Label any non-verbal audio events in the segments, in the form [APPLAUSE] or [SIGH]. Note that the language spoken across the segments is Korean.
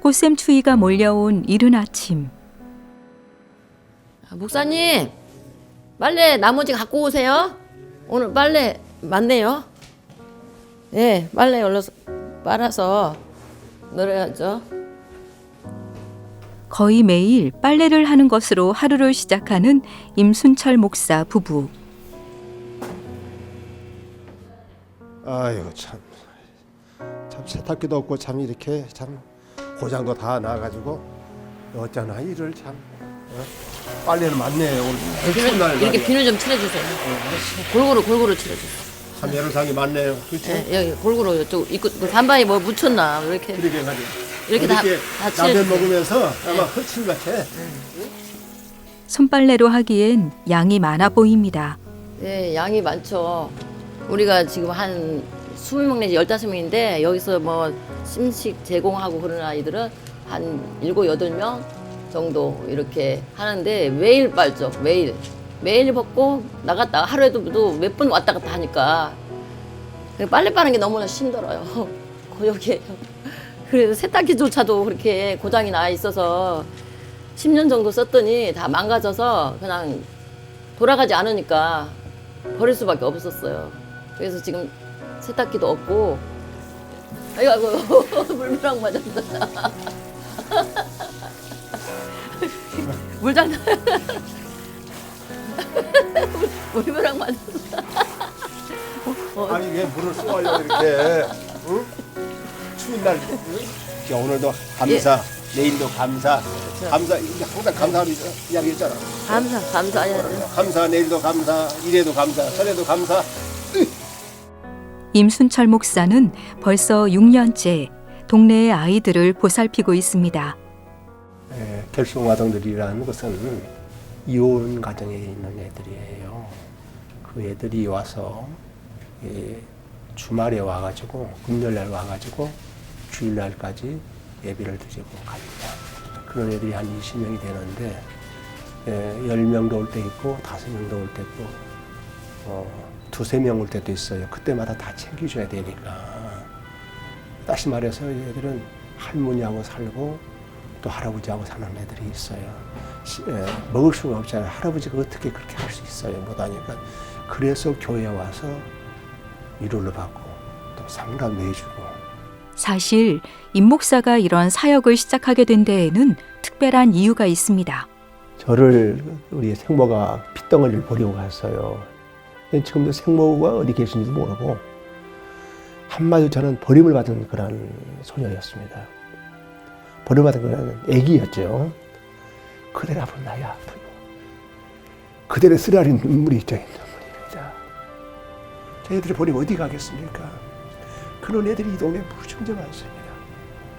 꽃샘 추위가 몰려온 이른 아침. 아, 목사님 빨래 나머지 갖고 오세요. 오늘 빨래 많네요. 예, 빨래 얼려서 빨아서 널어야죠. 거의 매일 빨래를 하는 것으로 하루를 시작하는 임순철 목사 부부. 아이고 참, 참 세탁기도 없고 참 이렇게 참 고장도 다 나가지고 어쩌나 일을 참 어? 빨래는 많네 오늘 추운 날 이렇게 말이야. 비누 좀 칠해주세요. 골고루 골고루 칠해주세요. 참 여름상이 많네요 그렇죠? 예, 여기 골고루 이쪽 입구 그 반바에 뭐 묻혔나 왜 이렇게 그러게 말이야 이렇게 다- 다 라면 칠해주세요. 먹으면서 아마 헐친 것 같아 손빨래로 하기엔 양이 많아 보입니다. 예, 양이 많죠. 우리가 지금 한 20명 내지 15명인데 여기서 뭐 심식 제공하고 그런 아이들은 한 7, 8명 정도 이렇게 하는데 매일 빨죠. 매일. 매일 벗고 나갔다가 하루에도 몇 번 왔다 갔다 하니까 그래, 빨래 빠는 게 너무나 힘들어요. [LAUGHS] 고역이에요. 그래서 세탁기조차도 그렇게 고장이 나 있어서 10년 정도 썼더니 다 망가져서 그냥 돌아가지 않으니까 버릴 수밖에 없었어요. 그래서 지금 세탁기도 없고. 아이고 아이고 [LAUGHS] 물벼락 맞았다. [LAUGHS] 물장난 [LAUGHS] 물벼락 맞았어. 아니 왜 물을 쏘아요 이렇게? 응? 추운 날. 응? 야, 오늘도 감사. 내일도 감사. 감사 이게 항상 감사하는 이야기 했잖아. 감사 감사. 감사 내일도 감사. 이래도 감사. 저래도 감사 임순철 목사는 벌써 6년째 동네의 아이들을 보살피고 있습니다. 예, 결손 아동들이라는 것은 이혼 가정에 있는 애들이에요. 그 애들이 와서 예, 주말에 와가지고 금요일날 와가지고 주일날까지 예배를 드리고 갑니다. 그런 애들이 한 20명이 되는데 예, 10명도 올 때 있고 5명도 올 때 있고 어, 두세 명 올 때도 있어요. 그때마다 다 챙겨줘야 되니까. 다시 말해서 얘들은 할머니하고 살고 또 할아버지하고 사는 애들이 있어요. 시- 예, 먹을 수가 없잖아요. 할아버지가 어떻게 그렇게 할 수 있어요. 못하니까. 그래서 교회에 와서 위로를 받고 또 상담도 해주고 사실 임 목사가 이런 사역을 시작하게 된 데에는 특별한 이유가 있습니다. 저를 우리 생모가 핏덩어리를 버리고 갔어요. 지금도 생모가 어디 계신지도 모르고 한마디로 저는 버림을 받은 그런 소녀였습니다. 버림받은 그런 애기였죠. 그대를 아픈 나이 아프고 그대를 쓰라린 눈물이 눈물입니다. 저희들이 버리고 어디 가겠습니까? 그런 애들이 이 동네에 무지무지 많습니다.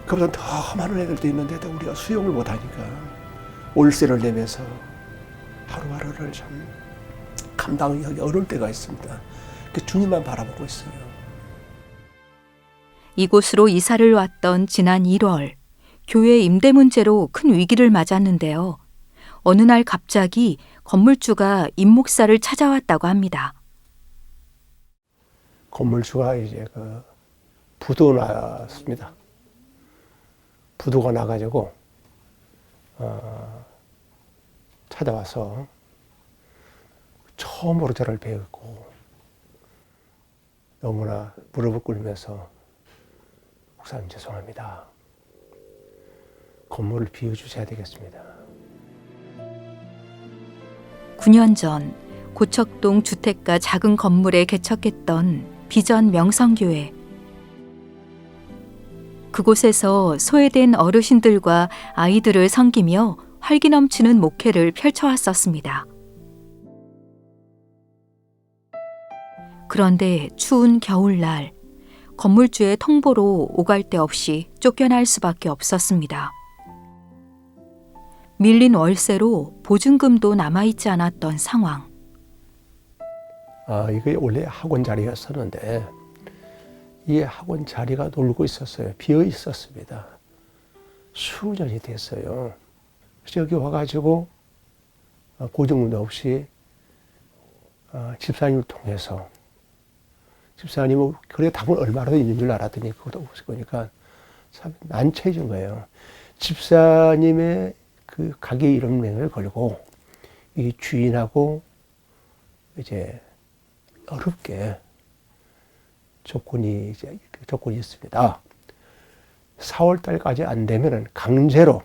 그보다 더 많은 애들도 있는데도 우리가 수용을 못하니까 월세를 내면서 하루하루를 참 감당하기 어려울 때가 있습니다. 그 주님만 바라보고 있어요. 이곳으로 이사를 왔던 지난 1월 교회 임대 문제로 큰 위기를 맞았는데요. 어느 날 갑자기 건물주가 임 목사를 찾아왔다고 합니다. 건물주가 이제 그 부도 났습니다. 부도가 나가지고 어, 찾아와서 처음으로 저를 뵈고 너무나 무릎을 꿇으면서 목사님 죄송합니다. 건물을 비워주셔야 되겠습니다. 9년 전 고척동 주택가 작은 건물에 개척했던 비전 명성교회. 그곳에서 소외된 어르신들과 아이들을 섬기며 활기 넘치는 목회를 펼쳐왔었습니다. 그런데 추운 겨울날 건물주의 통보로 오갈 데 없이 쫓겨날 수밖에 없었습니다. 밀린 월세로 보증금도 남아있지 않았던 상황. 아, 이게 원래 학원 자리였었는데 이 학원 자리가 놀고 있었어요. 비어 있었습니다. 수년이 됐어요. 그래서 여기 와가지고 어, 보증금도 없이 어, 집사님을 통해서 집사님은 그래 답은 얼마나 있는 줄 알았더니 그것도 없을 거니까 참 난처해진 거예요. 집사님의 그 가게 이름을 걸고 이 주인하고 이제 어렵게 조건이 이제 그 조건이 있습니다. 4월 달까지 안 되면은 강제로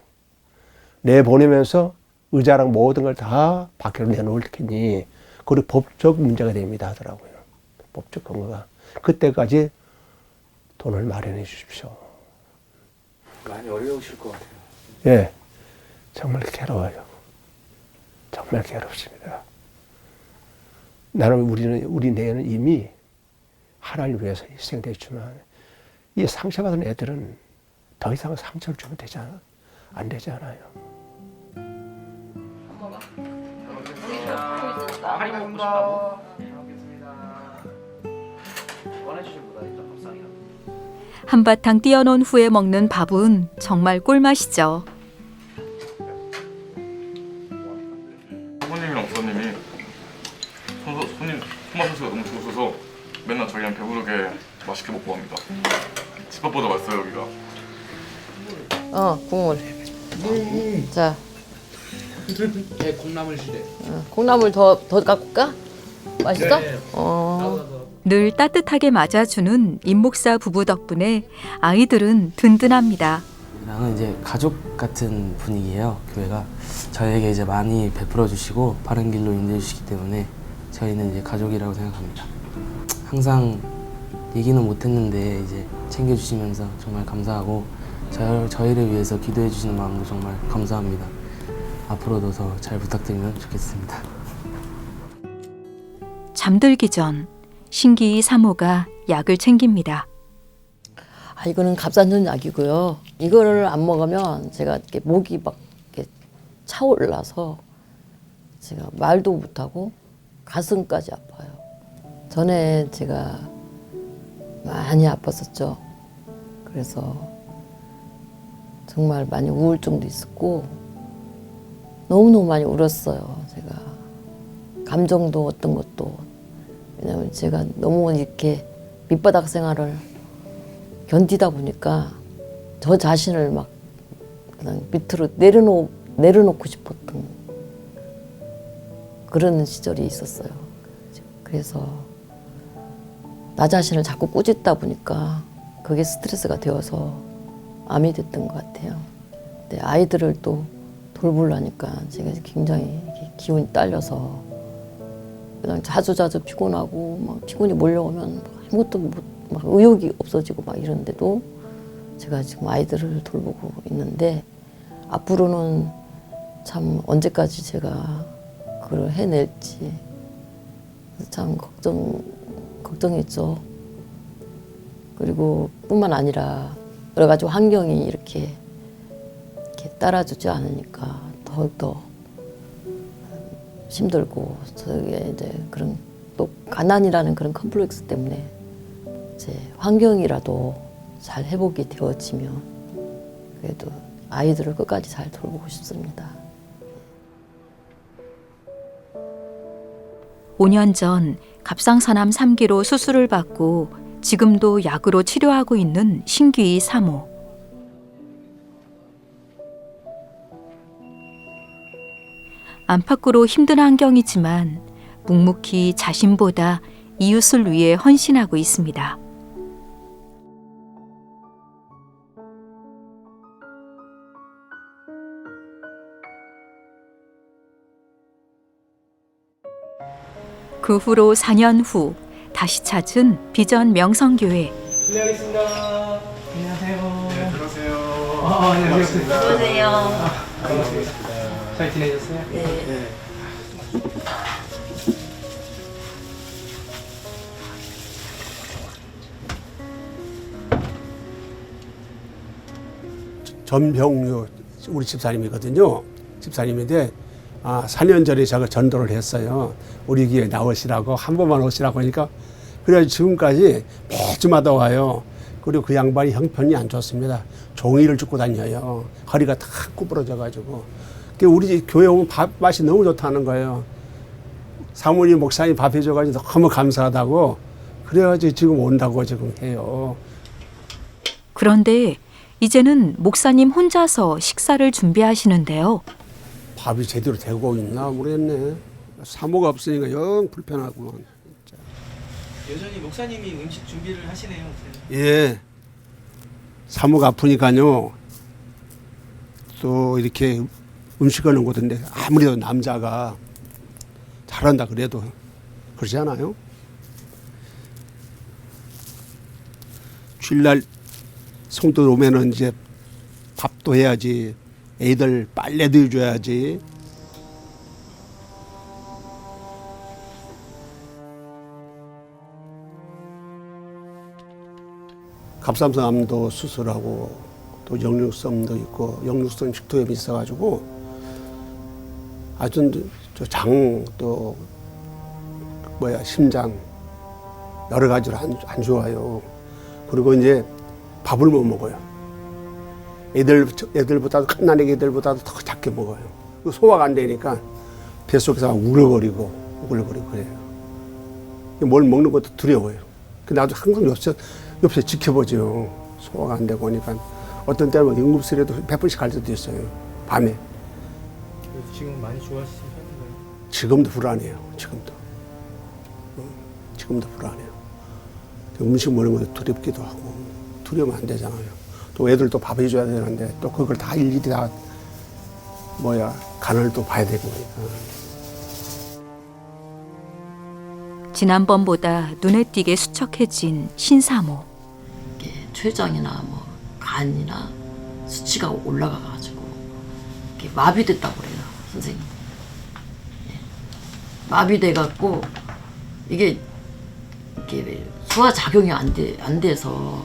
내 보내면서 의자랑 모든 걸 다 밖으로 내놓을 테니 그리고 법적 문제가 됩니다 하더라고요. 법적 근거가 그때까지 돈을 마련해 주십시오. 많이 어려우실 것 같아요. 예, 정말 괴로워요. 정말 괴롭습니다. 나는 우리는 우리 내는 이미 하나님을 위해서 희생됐지만 이 상처받은 애들은 더 이상 상처를 주면 되잖아, 안 되잖아요. 할인 먹고 싶다고? 한바탕 뛰어논 후에 먹는 밥은 정말 꿀맛이죠. 사모님이랑 부모님이 손, 손님 토마토 소스가 너무 좋으셔서 맨날 저희랑 배부르게 맛있게 먹고 갑니다. 집밥보다 맛있어요 여기가. 어 국물. 자 네, 콩나물 시대. 어, 콩나물 더 더 갖고 가? 맛있어? 네. 어. 늘 따뜻하게 맞아주는 임목사 부부 덕분에 아이들은 든든합니다. 랑은 이제 가족 같은 분위기예요. 교회가 저희에게 이제 많이 베풀어 주시고 바른 길로 인도해 주시기 때문에 저희는 이제 가족이라고 생각합니다. 항상 얘기는 못했는데 이제 챙겨 주시면서 정말 감사하고 저, 저희를 위해서 기도해 주시는 마음도 정말 감사합니다. 앞으로도 더 잘 부탁드리면 좋겠습니다. 잠들기 전 신기이 사모가 약을 챙깁니다. 아 이거는 갑상선 약이고요. 이거를 안 먹으면 제가 이렇게 목이 막 이렇게 차올라서 제가 말도 못하고 가슴까지 아파요. 전에 제가 많이 아팠었죠. 그래서 정말 많이 우울증도 있었고 너무너무 많이 울었어요. 제가 감정도 어떤 것도 왜냐면 제가 너무 이렇게 밑바닥 생활을 견디다 보니까 저 자신을 막 그냥 밑으로 내려놓, 내려놓고 싶었던 그런 시절이 있었어요. 그래서 나 자신을 자꾸 꾸짖다 보니까 그게 스트레스가 되어서 암이 됐던 것 같아요. 근데 아이들을 또 돌보려니까 제가 굉장히 기운이 딸려서 그냥 자주 자주 피곤하고 막 피곤이 몰려오면 막 아무것도 못, 막 의욕이 없어지고 막 이런데도 제가 지금 아이들을 돌보고 있는데 앞으로는 참 언제까지 제가 그걸 해낼지 참 걱정 걱정했죠. 그리고 뿐만 아니라 여러 가지 환경이 이렇게 이렇게 따라주지 않으니까 더욱더 힘들고 저게 이제 그런 또 가난이라는 그런 컴플렉스 때문에 이제 환경이라도 잘 회복이 되어지면 그래도 아이들을 끝까지 잘 돌보고 싶습니다. 5년 전 갑상선암 3기로 수술을 받고 지금도 약으로 치료하고 있는 신귀이 사모. 안팎으로 힘든 환경이지만 묵묵히 자신보다 이웃을 위해 헌신하고 있습니다. 그 후로 4년 후 다시 찾은 비전 명성교회. 실례하겠습니다. 안녕하세요. 네, 들어오세요. 아, 안녕하세요. 안녕하세요. 반갑습니다. 잘 지내셨어요? 네. 전병유 우리 집사님이거든요. 집사님인데 아, 4년 전에 제가 전도를 했어요. 우리 교회 나오시라고 한 번만 오시라고 하니까 그래가지고 지금까지 매주마다 와요. 그리고 그 양반이 형편이 안 좋습니다. 종이를 줍고 다녀요. 허리가 다 구부러져 가지고. 그 우리 집 교회 오면 밥 맛이 너무 좋다는 거예요. 사모님 목사님 밥 해줘가지고 너무 감사하다고. 그래가지고 지금 온다고 지금 해요. 그런데 이제는 목사님 혼자서 식사를 준비하시는데요. 밥이 제대로 되고 있나 모르겠네. 사모가 없으니까 영 불편하구만. 여전히 목사님이 음식 준비를 하시네요. 예. 사모가 아프니까요. 또 이렇게 음식 하는 곳인데 아무래도 남자가 잘한다 그래도 그러지 않아요? 주일날 성도 오면은 이제 밥도 해야지 애들 빨래도 해줘야지 갑상선암도 수술하고 또 역류성도 있고 역류성 식도염이 있어가지고 아주 저장또 뭐야 심장 여러 가지로 안, 안 좋아요. 그리고 이제 밥을 못 먹어요. 애들 애들보다도 갓난아기 애들보다도 더 작게 먹어요. 그 소화가 안 되니까 뱃속에서 막 울어버리고 우글거리고 그래요. 뭘 먹는 것도 두려워요. 그 나도 항상 옆에서 옆에서 지켜보죠. 소화가 안 되고 하니까 어떤 때는 응급실에도 몇 번씩 갈 때도 있어요. 밤에. 지금 많이 좋아지신 편인가요? 지금도 불안해요. 지금도. 어, 지금도 불안해요. 음식 먹는 것도 두렵기도 하고 두려우면 안 되잖아요. 또 애들 또밥 해줘야 되는데 또 그걸 다 일일이 다 뭐야 간을 또 봐야 되고 그러니까. 지난번보다 눈에 띄게 수척해진 신사모. 이게 췌장이나 뭐 간이나 수치가 올라가가지고 이게 마비됐다고 그래요 선생님. 예. 마비돼 갖고 이게 이게 소화 작용이 안돼안 돼서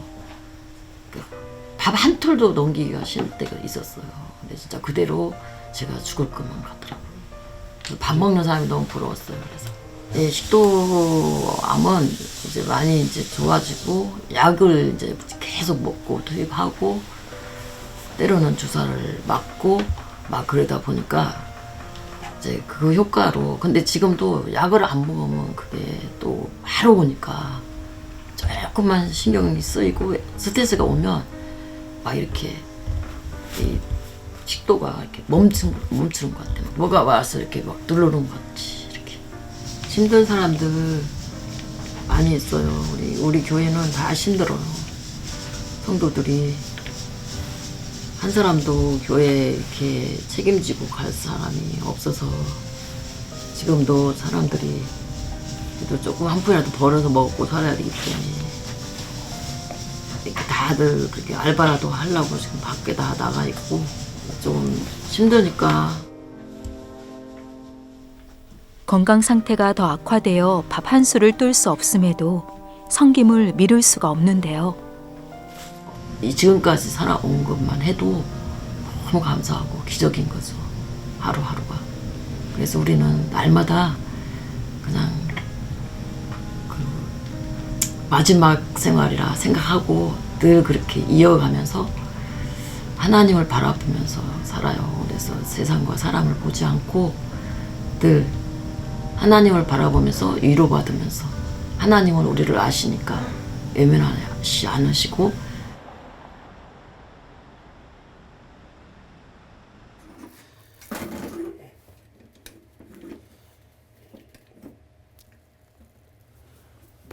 그밥한 톨도 넘기기가 싫을 때가 있었어요. 근데 진짜 그대로 제가 죽을 것만 같더라고요. 그밥 먹는 사람이 너무 부러웠어요. 그래서 예, 식도암은 이제 많이 이제 좋아지고 약을 이제 계속 먹고 투입하고 때로는 주사를 맞고 막 그러다 보니까 이제 그 효과로 근데 지금도 약을 안 먹으면 그게 또 바로 오니까 조금만 신경이 쓰이고 스트레스가 오면 막 이렇게 이 식도가 이렇게 멈추는, 멈추는 것 같아요. 뭐가 와서 이렇게 막 누르는 것 같이 이렇게 힘든 사람들 많이 있어요. 우리 우리 교회는 다 힘들어요. 성도들이 한 사람도 교회 이렇게 책임지고 갈 사람이 없어서 지금도 사람들이 그래도 조금 한 푼이라도 벌어서 먹고 살아야 되기 때문에 이렇게 다들 그렇게 알바라도 하려고 지금 밖에 다 나가 있고 좀 힘드니까 건강 상태가 더 악화되어 밥 한 술을 뜰수 없음에도 성김을 미룰 수가 없는데요. 이 지금까지 살아온 것만 해도 너무 감사하고 기적인 거죠. 하루하루가. 그래서 우리는 날마다 그냥 그 마지막 생활이라 생각하고 늘 그렇게 이어가면서 하나님을 바라보면서 살아요. 그래서 세상과 사람을 보지 않고 늘 하나님을 바라보면서 위로받으면서 하나님은 우리를 아시니까 외면하지 않으시고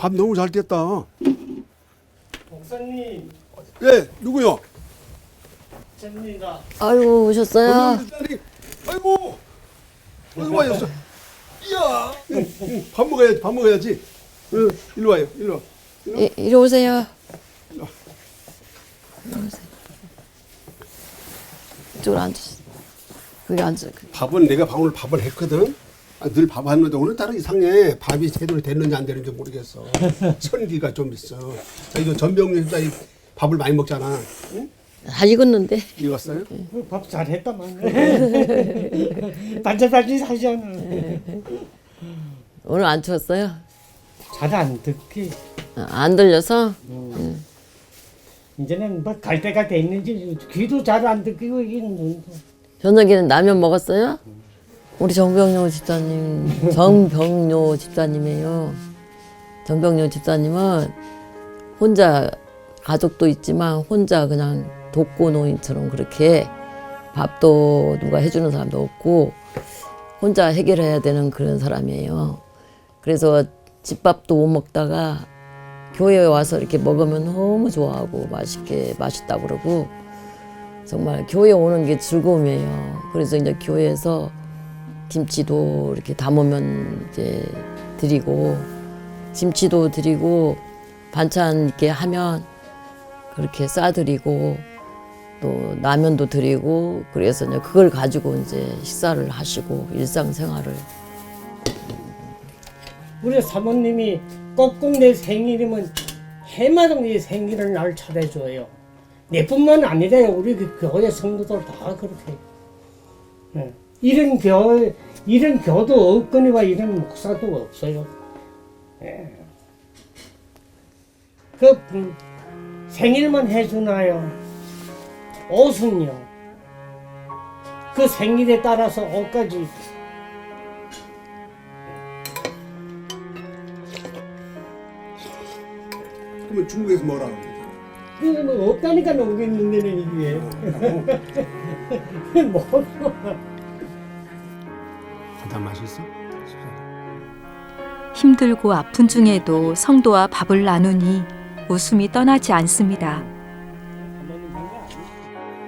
밥 너무 잘 됐다. 목사님, 예, 누구요? 잼니다. 아이고 오셨어요? 아이고, 어디 와요? 이야, 응, 응, 밥 먹어야지, 밥 먹어야지. 응, 일로 와요, 일로 와. 이, 이리 오세요. 이쪽으로 앉으세요. 거기 앉아. 밥은 내가 밥- 오늘 밥을 했거든. 아, 늘 밥 하는데 오늘따라 이상해. 밥이 제대로 됐는지 안 되는지 모르겠어. [LAUGHS] 선기가 좀 있어. 자, 이거 전병준 이 밥을 많이 먹잖아. 응? 다 익었는데. 익었어요? 밥 잘했다만. 반짝반짝 사잖아. 오늘 안 추웠어요? 잘 안 듣기. 아, 안 들려서? 이제는 뭐 갈 때가 됐는지 귀도 잘 안 듣기고 이게 눈도. 저녁에는 라면 먹었어요? 우리 정병료 집사님, 정병료 집사님이에요. 정병료 집사님은 혼자 가족도 있지만 혼자 그냥 독고 노인처럼 그렇게 밥도 누가 해주는 사람도 없고 혼자 해결해야 되는 그런 사람이에요. 그래서 집밥도 못 먹다가 교회에 와서 이렇게 먹으면 너무 좋아하고 맛있게 맛있다고 그러고 정말 교회 오는 게 즐거움이에요. 그래서 이제 교회에서 김치도 이렇게 담으면 이제 드리고 김치도 드리고 반찬 이렇게 하면 그렇게 싸드리고 또 라면도 드리고 그래서 이제 그걸 가지고 이제 식사를 하시고 일상생활을 우리 사모님이 꼭꼭 내 생일이면 해마다 내 생일을 날 차려줘요. 내뿐만 아니라요. 우리 그 교회 성도들 다 그렇게. 예. 이런 교 이런 교도 없거니와 이런 목사도 없어요. 예. 그 음, 생일만 해주나요? 옷은요. 그 생일에 따라서 옷까지 그러면 중국에서 뭐라 그러죠? 그거 뭐 없다니까 넘기는 데는 이게 뭐가 [LAUGHS] 다 맛있어? 힘들고 아픈 중에도 성도와 밥을 나누니 웃음이 떠나지 않습니다.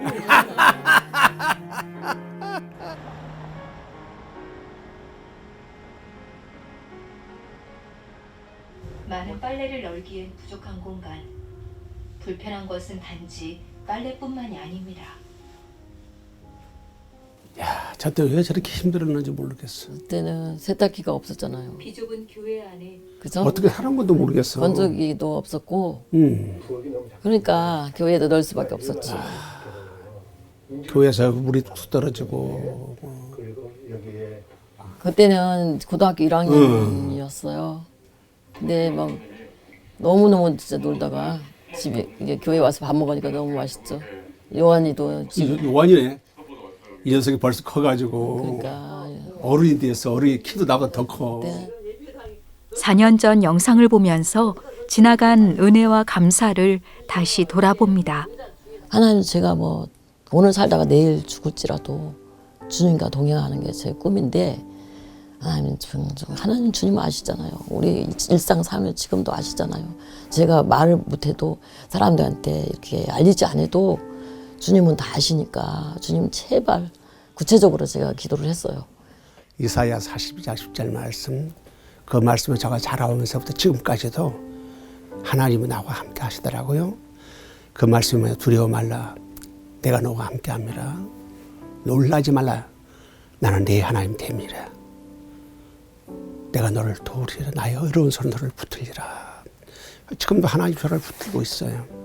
[LAUGHS] 많은 빨래를 널기엔 부족한 공간. 불편한 것은 단지 빨래뿐만이 아닙니다. 야, 저때 왜 저렇게 힘들었는지 모르겠어. 그때는 세탁기가 없었잖아요. 비좁은 교회 안에 그죠? 어떻게 사는 건도 모르겠어. 건조기도 없었고 음, 그러니까 교회에도 넣을 수밖에 없었지. 교회에서 물이 뚝 떨어지고 그때는 고등학교 1학년이었어요. 근데 막 너무 너무 진짜 놀다가 집에 이제 교회 와서 밥 먹으니까 너무 맛있죠. 요한이도 지금 요한이네. 이 녀석이 벌써 커가지고 그러니까 어른이 됐어. 어른이 키도 나보다 더 커. 네. 4년 전 영상을 보면서 지나간 은혜와 감사를 다시 돌아봅니다. 하나님 제가 뭐 오늘 살다가 내일 죽을지라도 주님과 동행하는 게 제 꿈인데 하나님 좀, 좀 하나님 주님 아시잖아요. 우리 일상 삶을 지금도 아시잖아요. 제가 말을 못해도 사람들한테 이렇게 알리지 않아도 주님은 다 아시니까 주님 제발 구체적으로 제가 기도를 했어요. 이사야 40장 10절 말씀 그 말씀을 제가 자라오면서부터 지금까지도 하나님은 나와 함께 하시더라고요. 그 말씀에 두려워 말라 내가 너와 함께 합니다. 놀라지 말라 나는 네 하나님 됨이라. 내가 너를 도우리라 나의 어려운 손 너를 붙들리라. 지금도 하나님 저를 붙들고 있어요.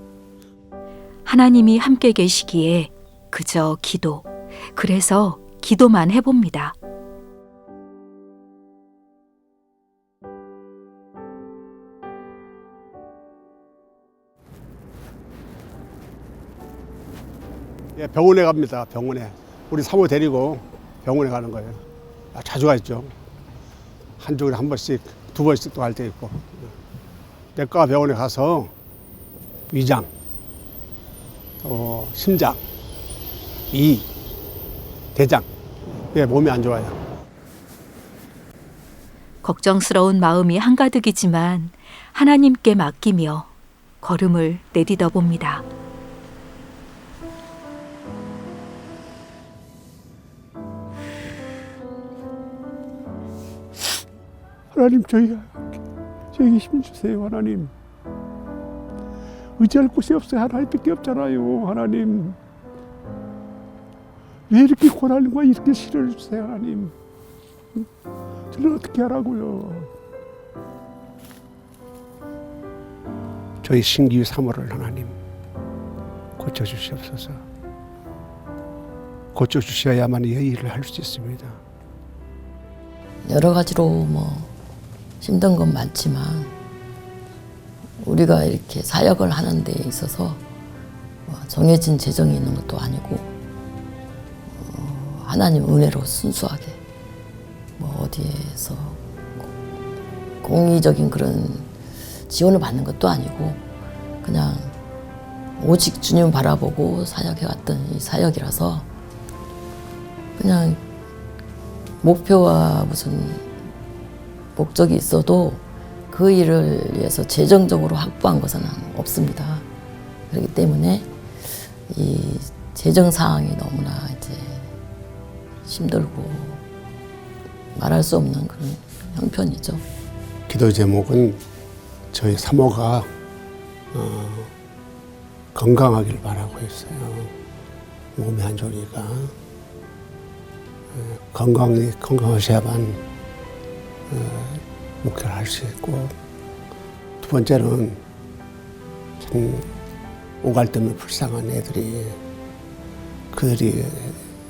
하나님이 함께 계시기에 그저 기도. 그래서 기도만 해봅니다. 예, 병원에 갑니다. 병원에. 우리 사모 데리고 병원에 가는 거예요. 아, 자주 가 있죠. 한 주에 한 번씩, 두 번씩 또 갈 때 있고. 내과 병원에 가서 위장, 또 심장, 이, 대장. 예, 몸이 안 좋아요. 걱정스러운 마음이 한가득이지만 하나님께 맡기며 걸음을 내디뎌 봅니다. 하나님, 저희, 저에게 힘 주세요, 하나님. 의지할 곳이 없어요. 하나님밖에 없잖아요, 하나님. 왜 이렇게 고난과 이렇게 시련을 주세요, 하나님. 저는 어떻게 하라고요? 저희 신기 사모를 하나님 고쳐주시옵소서. 고쳐주셔야만 이 일을 할 수 있습니다. 여러 가지로 뭐 힘든 건 많지만 우리가 이렇게 사역을 하는 데 있어서 뭐 정해진 재정이 있는 것도 아니고 어, 하나님 은혜로 순수하게 뭐 어디에서 공의적인 그런 지원을 받는 것도 아니고 그냥 오직 주님 바라보고 사역해왔던 이 사역이라서 그냥 목표와 무슨 목적이 있어도 그 일을 위해서 재정적으로 확보한 것은 없습니다. 그렇기 때문에 이 재정 상황이 너무나 이제 힘들고 말할 수 없는 그런 형편이죠. 기도 제목은 저희 사모가 어, 건강하길 바라고 했어요. 몸이 안 좋으니까 어, 건강히 건강하셔야만 어, 목표를 할 수 있고 두 번째는 참 오갈 때문에 불쌍한 애들이 그들이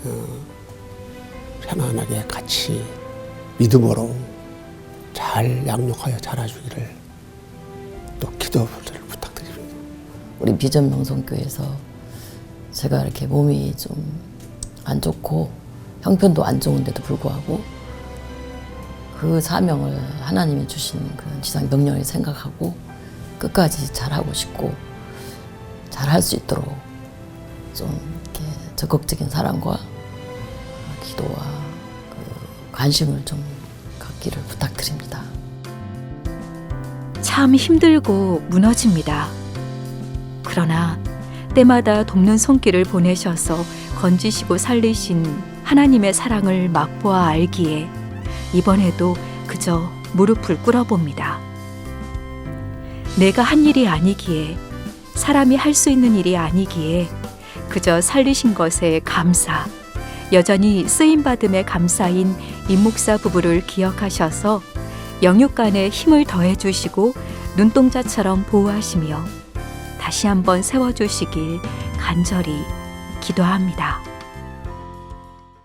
어, 편안하게 같이 믿음으로 잘 양육하여 자라주기를 또 기도를 부탁드립니다. 우리 비전 명성교회에서 제가 이렇게 몸이 좀 안 좋고 형편도 안 좋은데도 불구하고 그 사명을 하나님이 주신 그런 지상 명령을 생각하고 끝까지 잘하고 싶고 잘할 수 있도록 좀 이렇게 적극적인 사랑과 기도와 그 관심을 좀 갖기를 부탁드립니다. 참 힘들고 무너집니다. 그러나 때마다 돕는 손길을 보내셔서 건지시고 살리신 하나님의 사랑을 맛보아 알기에 이번에도 그저 무릎을 꿇어봅니다. 내가 한 일이 아니기에 사람이 할 수 있는 일이 아니기에 그저 살리신 것에 감사, 여전히 쓰임받음에 감사인 임목사 부부를 기억하셔서 영육간에 힘을 더해 주시고 눈동자처럼 보호하시며 다시 한번 세워 주시길 간절히 기도합니다.